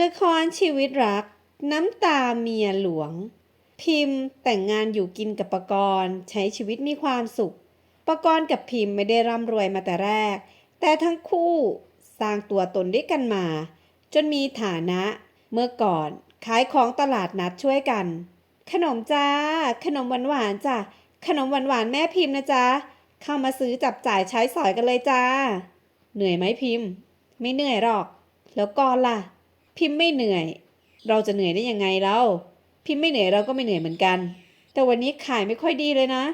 ละครชีวิตรัก น้ำตาเมียหลวง พิมพ์แต่งงานอยู่กินกับปกรณ์ใช้ชีวิตมีความสุข ปกรณ์กับพิมพ์ไม่ได้ร่ำรวยมาแต่แรก แต่ทั้งคู่สร้างตัวตนด้วยกันมา จนมีฐานะ เมื่อก่อนขายของตลาดนัดช่วยกัน ขนมจ้า ขนมหวานหวานจ้ะขนมหวานหวานแม่พิมพ์นะจ๊ะเข้ามาซื้อจับจ่ายใช้สอยกันเลยจ้า เหนื่อยไหมพิมพ์ ไม่เหนื่อยหรอก แล้วก่อนล่ะ พิมพ์ไม่เหนื่อย เราจะเหนื่อยได้ยังไงเรา พิมพ์ไม่เหนื่อยเราก็ไม่เหนื่อยเหมือนกัน แต่วันนี้ขายไม่ค่อยดีเลยนะ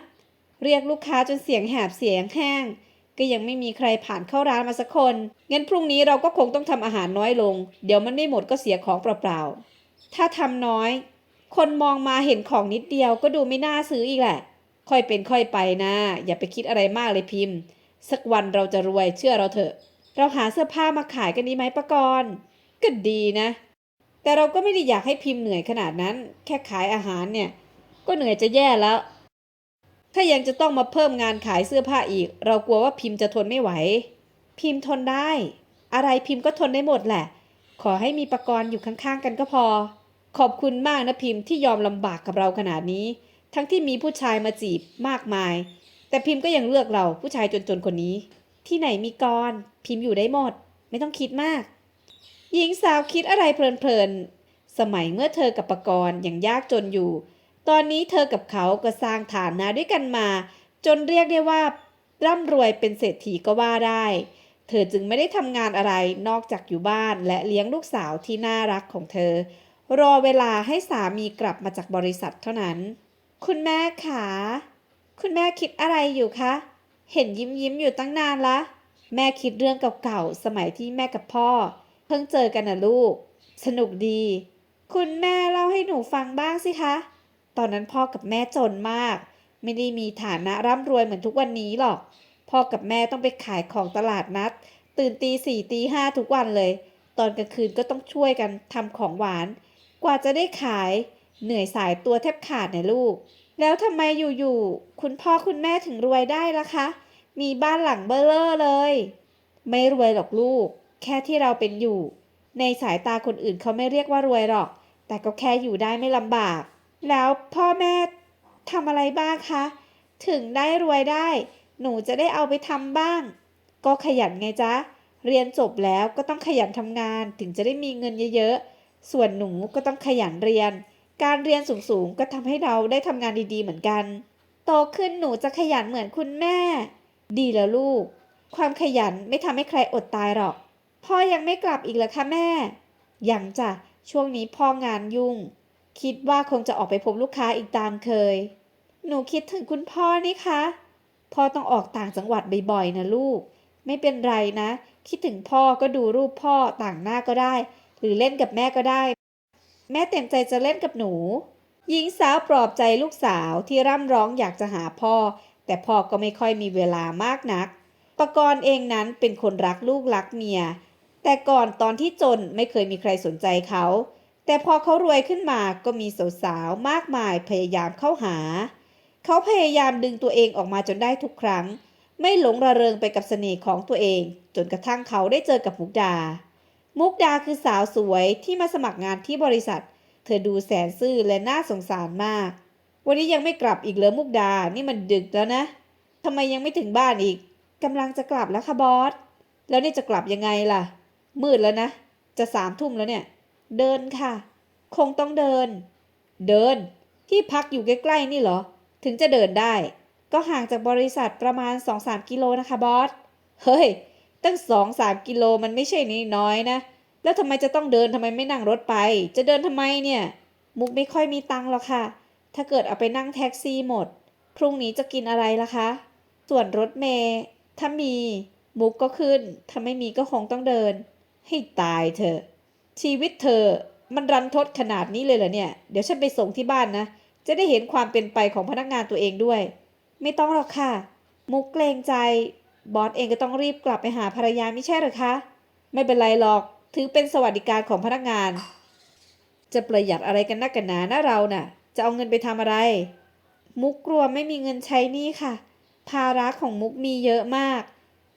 เรียกลูกค้าจนเสียงแหบเสียงแห้ง ก็ยังไม่มีใครผ่านเข้าร้านมาสักคนงั้นพรุ่งนี้เราก็คงต้องทำอาหารน้อยลง เดี๋ยวมันไม่หมดก็เสียของเปล่าๆถ้าทำน้อย คนมองมาเห็นของนิดเดียวก็ดูไม่น่าซื้ออีกแหละ ค่อยเป็นค่อยไปนะ อย่าไปคิดอะไรมากเลยพิมพ์ สักวันเราจะรวยเชื่อเราเถอะ เราหาเสื้อผ้ามาขายกันดีไหมปะกรณ์ ก็ดีนะ แต่เราก็ไม่ได้อยากให้พิมพ์เหนื่อยขนาดนั้น แค่ขายอาหารเนี่ย ก็เหนื่อยจะแย่แล้ว ถ้ายังจะต้องมาเพิ่มงานขายเสื้อผ้าอีก เรากลัวว่าพิมพ์จะทนไม่ไหว พิมพ์ทนได้ อะไรพิมพ์ก็ทนได้หมดแหละ ขอให้มีประกรณ์อยู่ข้างๆกันก็พอ ขอบคุณมากนะพิมพ์ที่ยอมลำบากกับเราขนาดนี้ ทั้งที่มีผู้ชายมาจีบมากมาย แต่พิมพ์ก็ยังเลือกเราผู้ชายจนๆคนนี้ ที่ไหนมีกรพิมพ์อยู่ได้หมด ไม่ต้องคิดมาก หญิงสาวคิดอะไรเพลินๆ สมัยเมื่อเธอกับปกรณ์ยังยากจนอยู่ ตอนนี้เธอกับเขาก็สร้างฐานะด้วยกันมา จนเรียกได้ว่า ร่ำรวยเป็นเศรษฐีก็ว่าได้ เธอจึงไม่ได้ทำงานอะไรนอกจากอยู่บ้านและเลี้ยงลูกสาวที่น่ารักของเธอ รอเวลาให้สามีกลับมาจากบริษัทเท่านั้น คุณแม่ขาคุณแม่คิดอะไรอยู่คะ เห็นยิ้มยิ้มอยู่ตั้งนานละ แม่คิดเรื่องเก่าๆ สมัยที่แม่กับพ่อ เพิ่งเจอกันนะลูก สนุกดี คุณแม่เล่าให้หนูฟังบ้างสิคะ ตอนนั้นพ่อกับแม่จนมาก ไม่ได้มีฐานะร่ำรวยเหมือนทุกวันนี้หรอก พ่อกับแม่ต้องไปขายของตลาดนัด ตื่นตีสี่ตีห้าทุกวันเลย ตอนกลางคืนก็ต้องช่วยกันทำของหวาน กว่าจะได้ขายเหนื่อยสายตัวแทบขาดนะลูก แล้วทำไมอยู่ๆ คุณพ่อคุณแม่ถึงรวยได้ล่ะคะ มีบ้านหลังเบอร์เลอเลย ไม่รวยหรอกลูก แค่ที่เราเป็นอยู่ ในสายตาคนอื่นเขาไม่เรียกว่ารวยหรอก แต่ก็แค่อยู่ได้ไม่ลำบาก แล้วพ่อแม่ทำอะไรบ้างคะ ถึงได้รวยได้ หนูจะได้เอาไปทำบ้าง ก็ขยันไงจ๊ะ เรียนจบแล้วก็ต้องขยันทำงานถึงจะได้มีเงินเยอะๆ ส่วนหนูก็ต้องขยันเรียน การเรียนสูงๆก็ทำให้เราได้ทำงานดีๆเหมือนกัน โตขึ้นหนูจะขยันเหมือนคุณแม่ ดีแล้วลูก ความขยันไม่ทำให้ใครอดตายหรอก พ่อยังไม่กลับอีกเหรอคะแม่ ยังจ้ะ ช่วงนี้พ่องานยุ่ง คิดว่าคงจะออกไปพบลูกค้าอีกตามเคย หนูคิดถึงคุณพ่อนี่คะ พ่อต้องออกต่างจังหวัดบ่อยๆนะลูก ไม่เป็นไรนะ คิดถึงพ่อก็ดูรูปพ่อต่างหน้าก็ได้ หรือเล่นกับแม่ก็ได้ แม่เต็มใจจะเล่นกับหนู หญิงสาวปลอบใจลูกสาวที่ร่ำร้องอยากจะหาพ่อ แต่พ่อก็ไม่ค่อยมีเวลามากนัก ปกรณ์เองนั้นเป็นคนรักลูกรักเมีย แต่ก่อนตอนที่จนไม่เคยมีใครสนใจเขา แต่พอเขารวยขึ้นมาก็มีสาวๆมากมายพยายามเข้าหา เขาพยายามดึงตัวเองออกมาจนได้ทุกครั้ง ไม่หลงระเริงไปกับเสน่ห์ของตัวเอง จนกระทั่งเขาได้เจอกับมุกดา มุกดาคือสาวสวยที่มาสมัครงานที่บริษัท เธอดูแสนซื่อและน่าสงสารมาก วันนี้ยังไม่กลับอีกเหรอมุกดา นี่มันดึกแล้วนะทำไมยังไม่ถึงบ้านอีกกำลังจะกลับแล้วค่ะบอส แล้วนี่จะกลับยังไงล่ะ มืดแล้วนะ จะสามทุ่มแล้วเนี่ย เดินค่ะ คงต้องเดิน เดิน ที่พักอยู่ใกล้ๆนี่เหรอ ถึงจะเดินได้ ก็ห่างจากบริษัทประมาณ 2-3 กิโลนะคะบอส เฮ้ย ตั้ง 2-3 กิโลมันไม่ใช่น้อยนะ แล้วทำไมจะต้องเดินทำไมไม่นั่งรถไป จะเดินทำไมเนี่ย มุกไม่ค่อยมีตังค์หรอกค่ะ ถ้าเกิดเอาไปนั่งแท็กซี่หมด พรุ่งนี้จะกินอะไรล่ะคะ ส่วนรถเมย์ถ้ามีมุกก็ขึ้น ถ้าไม่มีก็คงต้องเดิน ให้ตายเถอะ ชีวิตเธอมันรันทดขนาดนี้เลยเหรอเนี่ย เดี๋ยวฉันไปส่งที่บ้านนะ จะได้เห็นความเป็นไปของพนักงานตัวเองด้วย ไม่ต้องหรอกค่ะ มุกเกรงใจ บอสเองก็ต้องรีบกลับไปหาภรรยาไม่ใช่หรอคะ ไม่เป็นไรหรอก ถือเป็นสวัสดิการของพนักงาน จะประหยัดอะไรกันนักกันหนานะเราน่ะ จะเอาเงินไปทำอะไร มุกกลัวไม่มีเงินใช้นี้ค่ะ ภาระของมุกมีเยอะมาก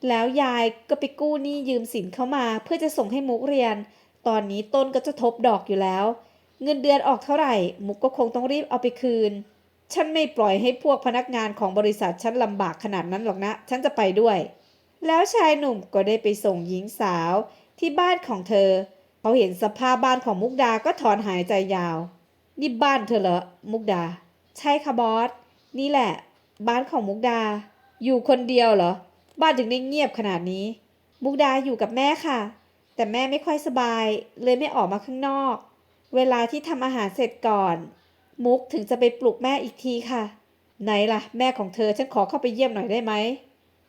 แล้วยายก็ไปกู้หนี้ยืมสินเข้ามาเพื่อจะส่งให้มุกเรียน ตอนนี้ต้นก็จะทบดอกอยู่แล้ว เงินเดือนออกเท่าไหร่ มุกก็คงต้องรีบเอาไปคืน ฉันไม่ปล่อยให้พวกพนักงานของบริษัทฉันลำบากขนาดนั้นหรอกนะ ฉันจะไปด้วย แล้วชายหนุ่มก็ได้ไปส่งหญิงสาวที่บ้านของเธอ เขาเห็นสภาพบ้านของมุกดาก็ถอนหายใจยาว นี่บ้านเธอเหรอ มุกดา ใช่ค่ะบอส นี่แหละ บ้านของมุกดา อยู่คนเดียวเหรอ บ้านถึงได้เงียบขนาดนี้ มุกดาอยู่กับแม่ค่ะ แต่แม่ไม่ค่อยสบาย เลยไม่ออกมาข้างนอก เวลาที่ทำอาหารเสร็จก่อน มุกถึงจะไปปลุกแม่อีกทีค่ะ ไหนล่ะ แม่ของเธอฉันขอเข้าไปเยี่ยมหน่อยได้ไหม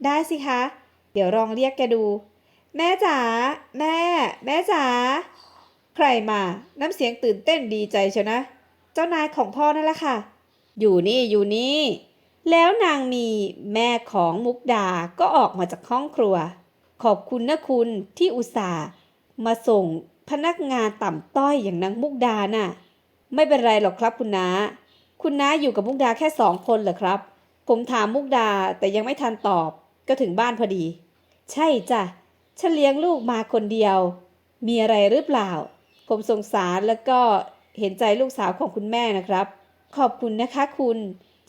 ได้สิคะ เดี๋ยวลองเรียกแกดู แม่จ๋าแม่ แม่จ๋าใครมา น้ำเสียงตื่นเต้นดีใจเชียวนะ เจ้านายของพ่อนั่นแหละค่ะ อยู่นี่อยู่นี่ แล้วนางมีแม่ของมุกดาก็ออกมาจากห้องครัว ขอบคุณนะคุณที่อุตส่าห์มาส่งพนักงานต่ำต้อยอย่างนางมุกดาน่ะ ไม่เป็นไรหรอกครับคุณน้า คุณน้าอยู่กับมุกดาแค่สองคนเหรอครับ ผมถามมุกดาแต่ยังไม่ทันตอบก็ถึงบ้านพอดี ใช่จ้ะฉันเลี้ยงลูกมาคนเดียว มีอะไรหรือเปล่า ผมสงสารแล้วก็เห็นใจลูกสาวของคุณแม่นะครับ ขอบคุณนะคะคุณ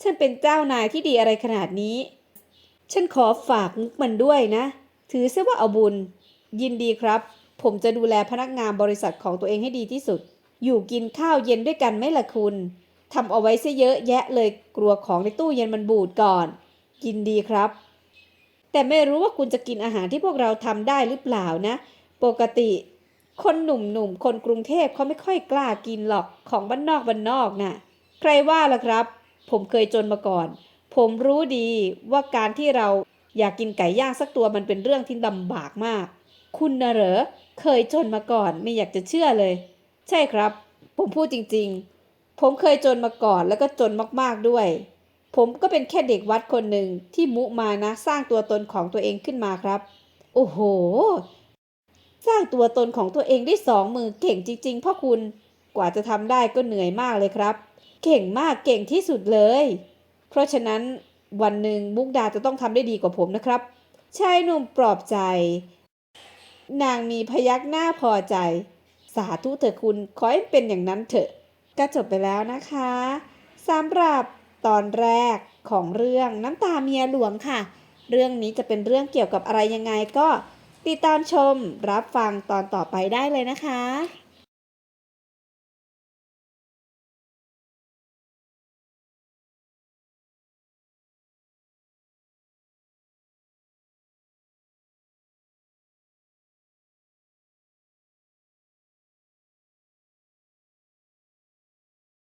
ฉันเป็นเจ้านายที่ดีอะไรขนาดนี้ ฉันขอฝากมุกมันด้วยนะ ถือซะว่าเอาบุญ ยินดีครับ ผมจะดูแลพนักงานบริษัทของตัวเองให้ดีที่สุด อยู่กินข้าวเย็นด้วยกันไหมล่ะคุณทำเอาไว้ซะเยอะแยะเลยกลัวของในตู้เย็นมันบูดก่อน ยินดีครับ แต่ไม่รู้ว่าคุณจะกินอาหารที่พวกเราทำได้หรือเปล่านะ ปกติ คนหนุ่มๆคนกรุงเทพเขาไม่ค่อยกล้ากินหรอกของบ้านนอกบ้านนอกน่ะ ใครว่าล่ะครับ ผมเคยจนมาก่อน ผมรู้ดีว่าการที่เราอยากกินไก่ย่างสักตัวมันเป็นเรื่องที่ลำบากมาก คุณนะเหรอเคยจนมาก่อนไม่อยากจะเชื่อเลย ใช่ครับ ผมพูดจริงๆ ผมเคยจนมาก่อนแล้วก็จนมากๆด้วย ผมก็เป็นแค่เด็กวัดคนหนึ่งที่มุมานะสร้างตัวตนของตัวเองขึ้นมาครับ โอ้โห สร้างตัวตนของตัวเองได้สองมือเก่งจริง ๆพ่อคุณกว่าจะทำได้ก็เหนื่อยมากเลยครับ เก่งมากเก่งที่สุดเลย เพราะฉะนั้นวันหนึ่งมุกดาจะต้องทำได้ดีกว่าผมนะครับ ชายหนุ่มปลอบใจ นางมีพยักหน้าพอใจ สาธุเถอะคุณ ขอให้เป็นอย่างนั้นเถอะ ก็จบไปแล้วนะคะสำหรับตอนแรกของเรื่องน้ำตาเมียหลวงค่ะ เรื่องนี้จะเป็นเรื่องเกี่ยวกับอะไรยังไงก็ติดตามชมรับฟังตอนต่อไปได้เลยนะคะ